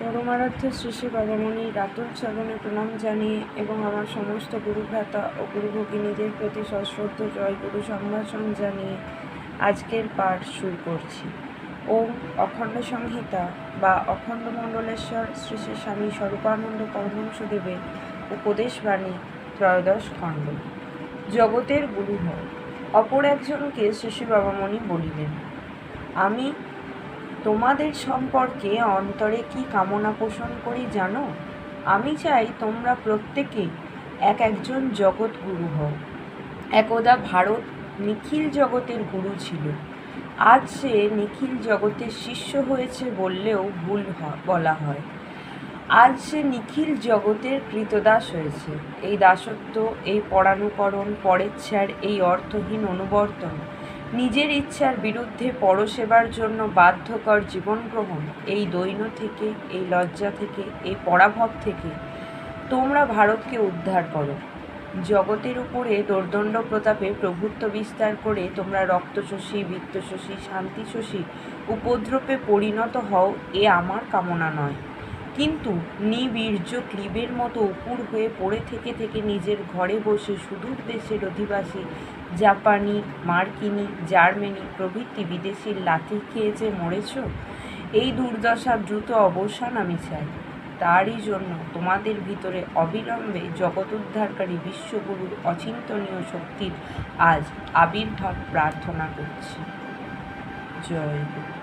পরমারাধ্য শ্রী শ্রী বাবামণি রাতুল চরণে প্রণাম জানিয়ে এবং আমার সমস্ত গুরুভ্রাতা ও গুরু ভগিনীদের প্রতি সশ্রদ্ধ জয় গুরু সম্ভাষণ জানিয়ে আজকের পাঠ শুরু করছি। ওম অখণ্ড সংহিতা বা অখণ্ড মণ্ডলেশ্বর শ্রী শ্রী স্বামী স্বরূপানন্দ পরমহংসদেবের উপদেশবাণী ত্রয়োদশ খণ্ড। জগতের গুরু হয় অপর একজনকে শ্রী শ্রী বাবামণি বলিলেন, আমি তোমাদের সম্পর্কে অন্তরে কি কামনা পোষণ করি জানো? আমি চাই তোমরা প্রত্যেকে এক একজন জগৎ গুরু হও। একদা ভারত নিখিল জগতের গুরু ছিল। আজ সে নিখিল জগতের শিষ্য হয়েছে বললেও ভুল বলা হয়। আজ সে নিখিল জগতের কৃতদাস হয়েছে। এই দাসত্ব, এই পরানুকরণ পরেচ্ছার এই অর্থহীন অনুবর্তন নিজের ইচ্ছার বিরুদ্ধে পরসেবার জন্য বাধ্যকর জীবন গ্রহণ এই দৈন্য থেকে, এই লজ্জা থেকে, এই পরাভব থেকে তোমরা ভারতকে উদ্ধার করো। জগতের উপরে দোর্দণ্ড প্রতাপে প্রভুত্ব বিস্তার করে তোমরা রক্তশোষী, বৃত্তশোষী, শান্তিশোষী উপদ্রবে পরিণত হও, এ আমার কামনা নয়। কিন্তু নিবীর্য ক্লিবের মতো উপুর হয়ে পড়ে থেকে থেকে নিজের ঘরে বসে সুদূর দেশের অধিবাসী জাপানি, মার্কিনি, জার্মানি প্রভৃতি বিদেশির লাথি খেয়ে যে মরেছ, এই দুর্দশার দ্রুত অবসান আমি চাই। তারই জন্য তোমাদের ভিতরে অবিলম্বে জগৎ উদ্ধারকারী বিশ্বগুরুর অচিন্তনীয় শক্তির আজ আবির্ভাব প্রার্থনা করছি। জয় গুরু।